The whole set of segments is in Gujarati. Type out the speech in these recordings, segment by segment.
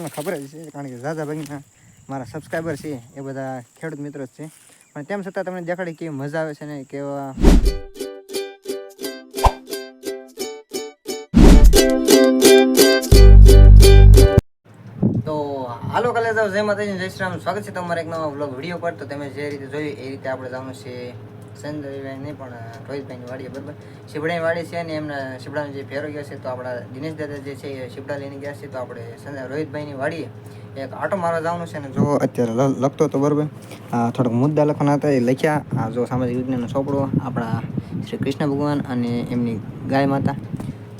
તમને ખબર જ છે, કારણ કે ઝાઝા ભાગના મારા સબસ્ક્રાઈબર છે, એ બધા ખેડૂત મિત્રો જ છે. પણ તેમ છતાં તમને દેખાડી કેવી મજા આવે છે ને કેવા તો હાલો કાલે જાવ જય માતાજી, જય શ્રી રામ. સ્વાગત છે તમારા એક નવા બ્લોગ વીડિયો પર. તો તમે જે રીતે જોયું એ રીતે આપણે જવાનું છે. સંજયભાઈ પણ રોહિતભાઈની વાડીએ, બરાબર? શિવડાની વાડી છે ને એમના, શિવડાનો જે ફેરો ગયો છે તો આપણા દિનેશ દાદા જે છે એ શિવડા લઈને ગયા છે, તો આપણે રોહિતભાઈની વાડીએ એક આટો મારવા જવાનું છે ને જો અત્યારે લખતો હતો, બરાબર? થોડાક મુદ્દા લખવાના હતા, એ લખ્યા. જો સામાજિક વિજ્ઞાનનો ચોપડો આપણા શ્રી કૃષ્ણ ભગવાન અને એમની ગાય માતા.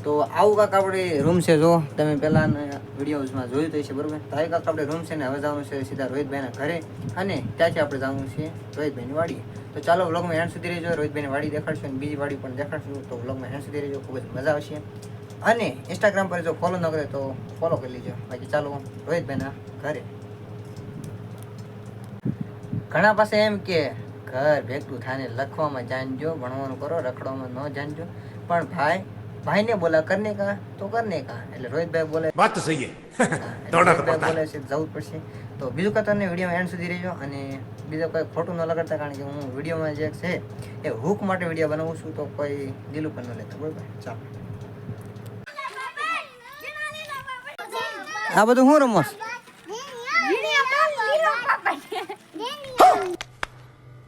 તો આવું કાંક આપણે રૂમ છે, જો. તમે પહેલાં વિડીયોઝમાં જોયું તો છે બરાબર? તો આવી કાંક આપણે રૂમ છે ને, હવે જવાનું છે સીધા રોહિતભાઈના ઘરે અને ત્યાંથી આપણે જવાનું છે રોહિતભાઈની વાડીએ. તો ચાલો વ્લોગમાં એન્ડ સુધી રહેજો. રોહિતભાઈની વાડી દેખાડશું અને બીજી વાડી પણ દેખાડશું. તો વ્લોગમાં એન્ડ સુધી રહેજો. ખૂબ જ મજા આવશે. અને ઇન્સ્ટાગ્રામ પર જો ફોલો ન કરે તો ફોલો કરી લેજો. બાકી ચાલો, રોહિતભાઈના ઘરે. ઘણા પાસે એમ કે, ઘર ભેગું થાને લખવામાં જાણજો ભણવાનું કરો, રખડવામાં ન જાણજો પણ ભાઈ ભાઈને બોલા કરને કા તો કરને કા એટલે રોહિતભાઈ બોલે बात तो सही है એટલે દોડના તો રોહિતભાઈ પડતા. બોલે છે જવું જ પડશે તો બીજું કાં તમને વિડીયો એન્ડ સુધી રહેજો અને બીજું કોઈ ખોટું ન લગાડતા કારણ કે હું વિડીયોમાં જે છે એ હુક માટે વિડીયો બનાવું છું તો કોઈ દિલું પણ ન લેતા બરોબર ચાલો આ બધું હું રમસ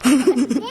ચાલો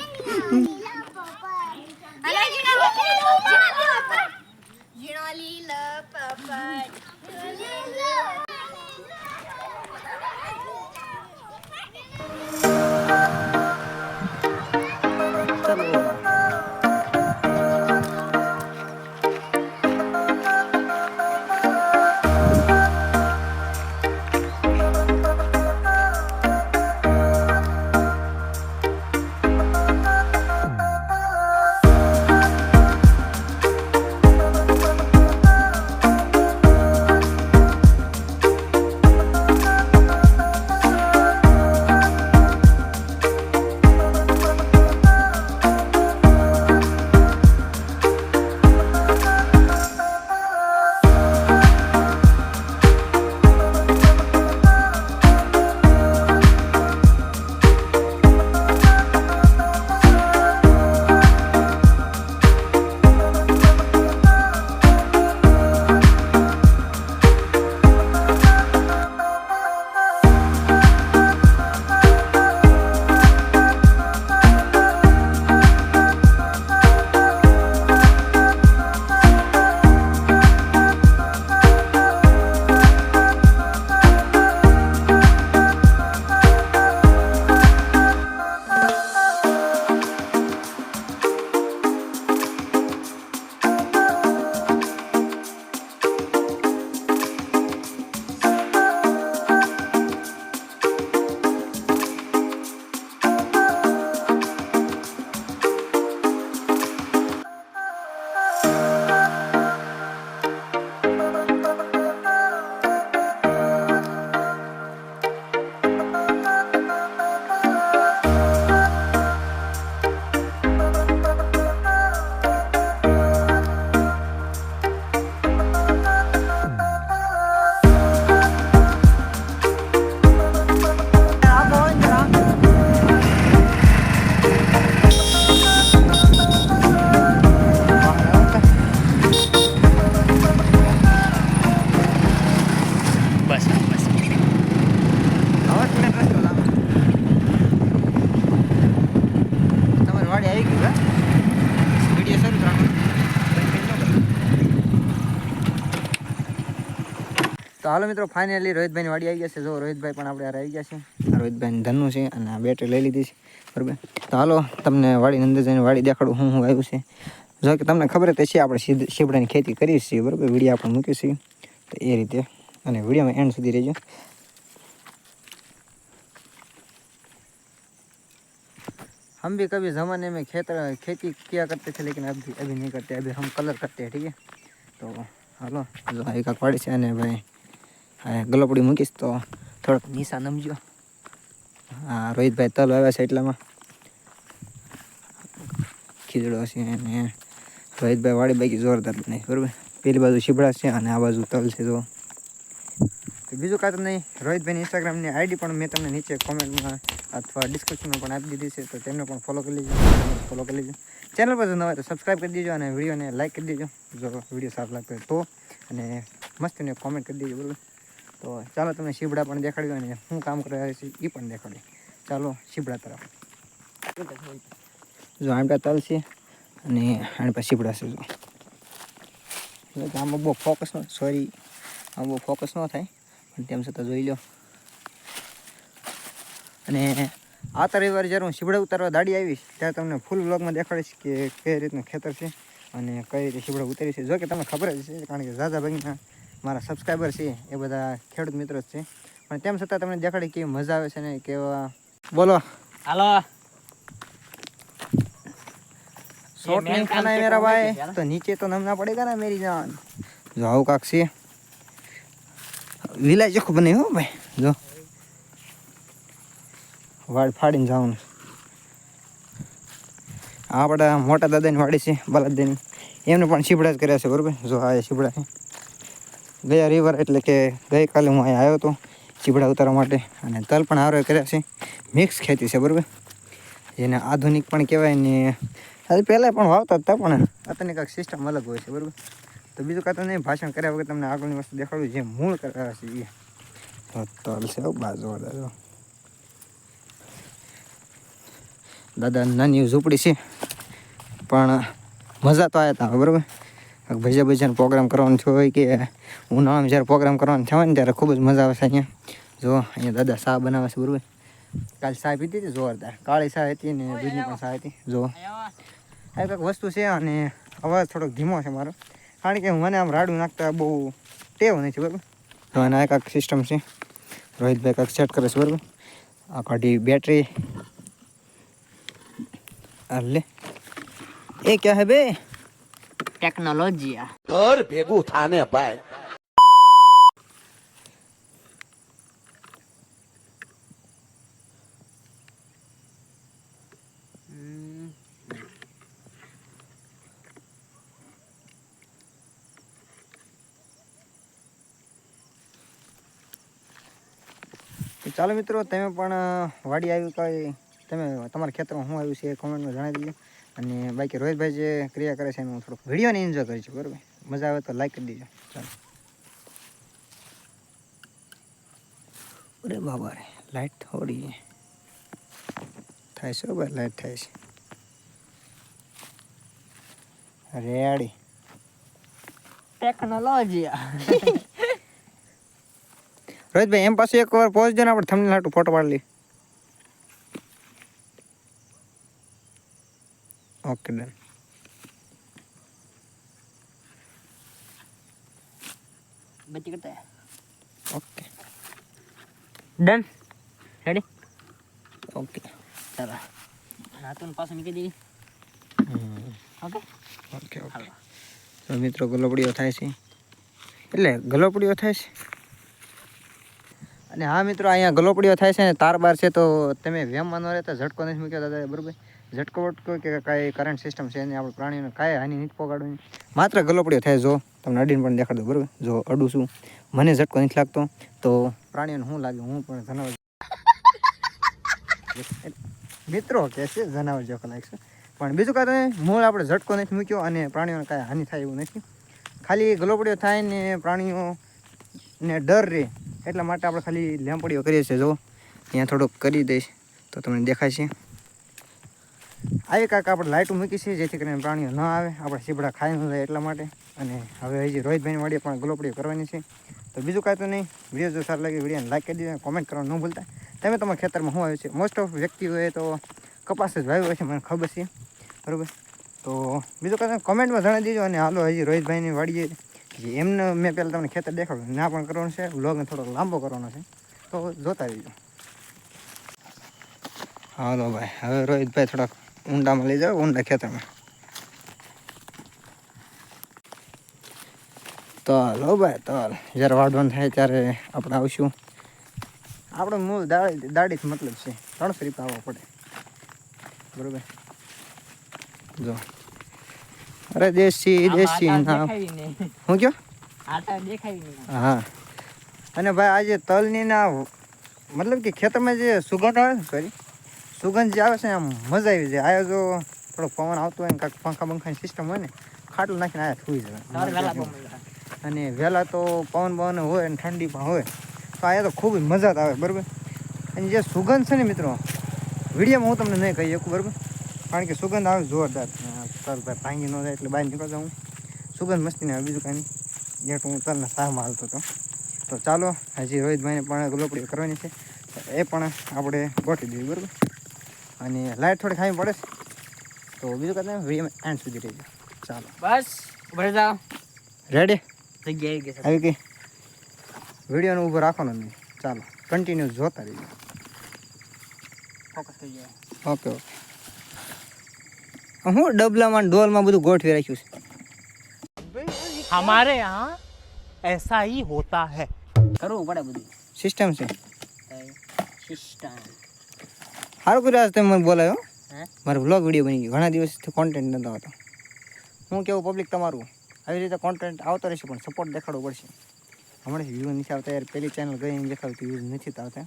હાલો મિત્રો ફાઇનલી રોહિતભાઈની વાડી આવી ગયા છે જો રોહિતભાઈ પણ આપણે હારે આવી ગયા છે આ રોહિતભાઈની ધનનું છે અને આ બેટરી લઈ લીધી છે બરાબર તો હાલો તમને વાડીની અંદર જઈને વાડી દેખાડું હું હું આવ્યું છે જો કે તમને ખબર જ છે આપણે સીધ શીપડાની ખેતી કરીએ છીએ બરાબર વિડીયો આપણે મૂકીએ છીએ તો એ રીતે અને વિડીયોમાં એન્ડ સુધી રહેજો हम भी कभी ज़माने में खेत खेती किया करते थे लेकिन अभी अभी नहीं करते अभी हम कलर करते हैं ठीक है તો હાલો જો આ એકાક વાડી છે અને ભાઈ આ ગલોપડી મૂકીશ તો થોડોક નિશા સમજો હા, રોહિતભાઈ તલ આવ્યા છે એટલામાં. ખીચડો છે અને રોહિતભાઈ વાળી બાકી જોરદાર બનાવી બરાબર? પેલી બાજુ શીબડા છે અને આ બાજુ તલ છે તો બીજું કાંઈ નહીં રોહિતભાઈની ઇન્સ્ટાગ્રામની આઈડી પણ મેં તમને નીચે કોમેન્ટમાં અથવા ડિસ્ક્રિપ્શનમાં પણ આપી દીધી છે, તો તેમને પણ ફોલો કરી લેજો ફોલો કરી લેજો. ચેનલ પર જો હોય તો સબસ્ક્રાઈબ કરી દેજો અને વિડીયોને લાઈક કરી દેજો, જો વીડિયો સારો લાગતો હોય તો. અને મસ્તીને કોમેન્ટ કરી દેજો, બરાબર? તો ચાલો તમને શીબડા પણ દેખાડ્યું અને શું કામ કરે છે એ પણ દેખાડ્યું. ચાલો શીબડા તરફ. જો આમટા તલ છે અને આની પાસે શીબડા છે જો. આમાં બહુ ફોકસ ન સોરી આમાં બહુ ફોકસ ન થાય, પણ તેમ છતાં જોઈ લો. અને આ રવિવારે જ્યારે હું શીબડા ઉતારવા દાડી આવીશ, ત્યારે તમને ફૂલ વ્લોગમાં દેખાડીશ કે કઈ રીતનું ખેતર છે અને કઈ રીતે શીબડા ઉતારી છે. જો કે તમને ખબર જ છે કારણ કે ઝાઝા ભાગના મારા સબસ્ક્રાઈબર છે એ બધા ખેડૂત મિત્રો જ છે. પણ તેમ છતાં તમને દેખાડે કેવી મજા આવે છે ને કેવા બોલો. હાલો. શોર્ટ નહીં ખાના મેરા ભાઈ. તો નીચે તો નમના પડેગા ને મેરી જાન. જો આવું કાક છે. વિલાય ચોખ્ખું બને હો ભાઈ. જો. વાડ ફાડીને જવાનું. આપણા મોટા દાદાની વાડી છે બાલાદાની એમને પણ શીપડા જ કર્યા છે બરોબર? જો આ શીપડા છે. ગયા રિવર એટલે કે ગઈકાલે હું અહીંયા આવ્યો હતો ચીબડા ઉતારવા માટે અને તલ પણ હારો કર્યા છે. મિક્સ ખેતી છે, બરાબર? જેને આધુનિક પણ કહેવાય ને હજી પહેલાં પણ વાવતા હતા, પણ અત્યારની કાંઈક સિસ્ટમ અલગ હોય છે, બરાબર? તો બીજું કાં તો નહીં ભાષણ કર્યા વગર તમને આગળની વસ્તુ દેખાડું, જે મૂળ કર્યા છે એ તલ છે બાજુ દાદા, નાની ઝૂંપડી છે, પણ મજા તો આવ્યા હતા બરાબર? ભજીયા ભજાનો પ્રોગ્રામ કરવાનો થયો હોય કે ઉનાળામાં જ્યારે પ્રોગ્રામ કરવાનો થયો ને ત્યારે ખૂબ જ મજા આવે છે અહીંયા. જો અહીંયા દાદા શા બનાવે છે બરાબર? કાલ શાહ પીધી હતી જોરદાર. કાળી શાહ હતી ને દૂધની પણ શાહ હતી. જો. આ કંઈક વસ્તુ છે અને અવાજ થોડોક ધીમો છે મારો. કારણ કે મને આમ રાડું નાખતા બહુ ટેવ નથી બરાબર? તો આ કાંઈક સિસ્ટમ છે. રોહિતભાઈ કાંક સેટ કરે છે બરાબર? આ કાઢી બેટરી લે. એ ક્યાં હે બે? ટેકનોલોજી આ. ઘર ભેગું થાને ભાઈ. ચાલો મિત્રો તમે પણ વાડી આવ્યું કઈ તમે તમારા ખેતરમાં શું આવ્યું છે એ કોમેન્ટમાં જણાવી દેજો અને બાકી રોહિતભાઈ જે ક્રિયા કરે છે એનું હું થોડુંક વિડીયોને એન્જોય કરીશું બરાબર? મજા આવે તો લાઈક કરી દેજો. ચાલો. અરે બાબા રે લાઈટ થોડી થાય છે બરાબર લાઈટ થાય છે. રેડી ટેકનોલોજી રોહિતભાઈ એમ પાસે એક વાર પહોંચજો ને આપણે થમને હાટું ફોટો પાડી લઈએ. ઓકે ડન બચી કરતા ઓકે ડન રેડી ઓકે ચાલો રાતું પાછું નીકળી દઈએ ઓકે ઓકે ઓકે તો મિત્રો ગલોપડીઓ થાય છે એટલે ગલોપડીઓ થાય છે અને હા મિત્રો અહીંયા ગલોપડીઓ થાય છે ને તાર બાર છે તો તમે વેમમાં ન રહેતા ઝટકો નથી મૂક્યો દાદા બરોબર ઝટકો વટકો કે કાંઈ કરંટ સિસ્ટમ છે ને આપણે પ્રાણીઓને કાંઈ હાની નથી પહોંચાડવાની. માત્ર ગલોપડીઓ થાય જો, તમને અડીને પણ દેખાડ દો બરોબર? જો અડું છું, મને ઝટકો નથી લાગતો, તો પ્રાણીઓને શું લાગે હું પણ જનાવર મિત્રો કે છે, જનાવર જેવો લાગશે પણ બીજું કાંઈ તો મૂળ આપણે ઝટકો નથી મૂક્યો અને પ્રાણીઓને કાંઈ હાનિ થાય એવું નથી. ખાલી ગલોપડીઓ થાય ને પ્રાણીઓને ડર રહે, એટલા માટે આપણે ખાલી લેમ્પડીઓ કરીએ છીએ. જો, અહીંયા થોડુંક કરી દઈશ, તો તમને દેખાય છે. આવી કાંક આપણે લાઇટો મૂકી છે, જેથી કરીને પ્રાણીઓ ન આવે. આપણે સીબડા ખાઈ ન જાય એટલા માટે. અને હવે હજી રોહિતભાઈની વાડીએ પણ ગલોપડીઓ કરવાની છે. તો બીજું કાંઈ તો નહીં. વીડિયો જો સારું લાગે વિડીયોને લાઈક કરી દીધો કોમેન્ટ કરવાનું ન ભૂલતા. તમે તમારા ખેતરમાં શું આવ્યું છે? મોસ્ટ ઓફ વ્યક્તિઓએ તો કપાસ જ વાવ્યો છે, મને ખબર છે. બરાબર? તો બીજું કાંઈ કોમેન્ટમાં જણાવી દીજો અને હાલો હજી રોહિતભાઈની વાડીએ. જે એમને મેં પહેલાં તમને ખેતર દેખાડ્યું. ના પણ કરવાનું છે. વ્લોગને થોડોક લાંબો કરવાનો છે. તો જોતા રહીજો. હાલો ભાઈ. હવે રોહિતભાઈ થોડાક ઊંડામાં લઈ જાઓ ઊંડા ખેતરમાં. તો હો ભાઈ તલ. જ્યારે વાઢવાનું થાય ત્યારે આપણે આવશું. આપણે મૂળ દાડી દાડીથી મતલબ છે ત્રણસો રૂપિયા આવવો પડે. બરોબર? જો. અરે દેશી દેશી ના હું. કયો? હા. અને ભાઈ આજે તલની ના મતલબ કે ખેતરમાં જે સુગંધ આવે ને સોરી. સુગંધ જે આવે છે ને આમ મજા આવી જાય. આયો જો થોડો પવન આવતો હોય ને કાંઈક પંખા બંખાની સિસ્ટમ હોય ને ખાટલું નાખીને આયા સુઈ જાય. અને વહેલા તો પવન પવન હોય અને ઠંડી પણ હોય તો આયા તો ખૂબ જ મજા જ આવે બરાબર? અને જે સુગંધ છે ને મિત્રો વિડીયોમાં હું તમને નહીં કહી શકું બરાબર? કારણ કે સુગંધ આવે જોરદાર. તરત ભાંગી ન જાય એટલે બહાર નીકળતા હું સુગંધ મસ્તી ને આવે બીજું કાંઈ નહીં. જેટ હું તરના સાહમાં હાલતો હતો. તો ચાલો હજી રોહિતભાઈને પણ ગલોપડી કરવાની છે. એ પણ આપણે ગોઠવી દઈએ બરાબર? અને લાઇટ થોડી ખાવી પડે છે તો બીજું કાંઈ નહીં વિડીયોમાં એન્ડ સુધી રહેજો ચાલો બસ ઉભરે જાઓ રેડી જગ્યા આવી ગઈ છે આવી ગઈ વિડીયોને ઊભો રાખવાનો નહીં ચાલો કન્ટિન્યુ જોતા રહીજો ફોકસ કરી જાય ઓકે ઓકે હું ડબલામાં ને ડોલમાં બધું ગોઠવી રાખ્યું છે हमारे यहाँ ऐसा ही होता है કરવું પડે બધું સિસ્ટમ છે સિસ્ટમ સારું કર્યું આજે તમે મને બોલાયો. મારો વ્લોગ વીડિયો બની ગયો. ઘણા દિવસથી કોન્ટેન્ટ નહોતો આવતો. હું કેવું પબ્લિક તમારું? આવી રીતે કોન્ટેન્ટ આવતો રહેશે પણ સપોર્ટ દેખાડવો પડશે. હમણાંથી વ્યૂ નથી આવતા યાર. પહેલી ચેનલ ગઈ એમ દેખાડતી વ્યૂઝ નથી આવતા.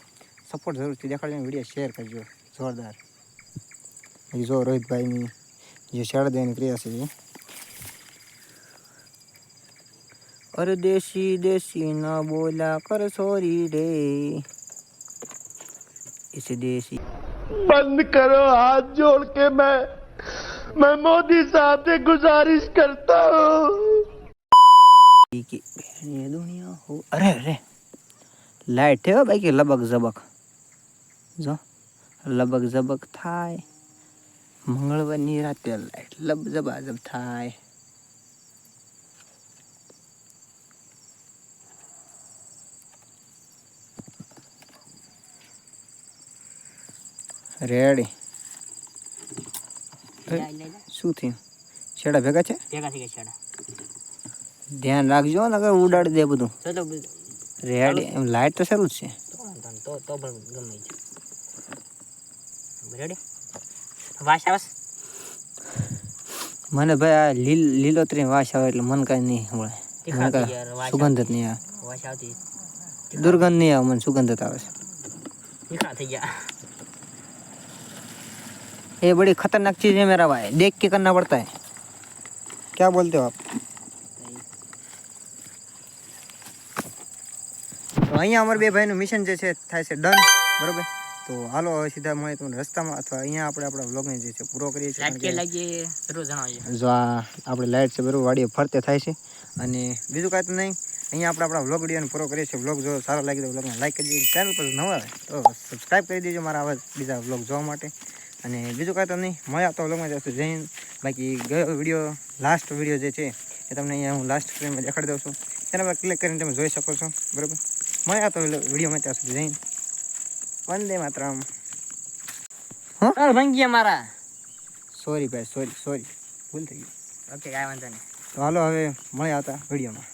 સપોર્ટ જરૂરથી દેખાડજો વીડિયો શેર કરજો. જોરદાર. હજી જો રોહિતભાઈની જે શારદેની ક્રિયા છે અરે દેશી દેશી ના બોલા કર સોરી રે. ઇસ દેશી. बंद करो हाथ जोड़ के मैं मैं मोदी साहब से गुजारिश करता हूँ की ये दुनिया हो अरे अरे લાઈટ હે બાકી લબક ઝબક જો લબક ઝબક થાય મંગળવારની રાતે લાઈટ લબ ઝબાઝબ થાય રેડી શું થયું? છેડા ભેગા છે? ધ્યાન રાખજો ને અગર ઉડાડી દે બધું. રેડી એમ લાઈટ તો સારું જ છે. મને ભાઈ આ લીલ લીલોતરી વાસ આવે એટલે મન કઈ નહીં હમણાં સુગંધ જ નહીં આવે. દુર્ગંધ નહીં આવે મને સુગંધ જ આવે છે. થઈ ગયા. ये बड़ी खतरनाक चीज है मेरा भाई देख के करना पड़ता है क्या बोलते हो आप તો અહીંયા અમારા બે ભાઈનું મિશન જે છે થાય છે ડન બરોબર તો હાલો હવે સીધા મળે તમને રસ્તામાં અથવા અહીંયા આપણે આપણા વ્લોગને જે છે પૂરો કરીએ છીએ કારણ લાગે કે લાગે જરૂર જણાવજો જો આ આપણે લાઇટ છે બરોબર વાડીએ ફરતે થાય છે અને બીજું કાંઈ તો નહીં અહીંયા આપણે આપણા વ્લોગ વિડીયોને પૂરો કરીએ છીએ વ્લોગ જો સારો લાગે તો વ્લોગને લાઈક કરી દેજો ચેનલ પર નવા આવે તો સબસ્ક્રાઈબ કરી દેજો મારા આવા બીજા વ્લોગ જોવા માટે અને બીજું કાંઈ તો નહીં મળ્યા તો લગમાં જશું જૈન બાકી ગયો વીડિયો લાસ્ટ વીડિયો જે છે એ તમને અહીંયા હું લાસ્ટ ફ્રેમમાં દેખાડી દઉં છું. તેના પર ક્લિક કરીને તમે જોઈ શકો છો બરાબર? મળ્યા તો વિડીયોમાં ત્યાં સુધી જૈન વંદે માતરમ. ચાલ ભાંગી ગયા મારા. સોરી ભાઈ સોરી સોરી ભૂલ થઈ ગઈ. ઓકે કાંઈ વાંધો નહીં. તો હાલો હવે મળ્યા હતા વિડીયોમાં.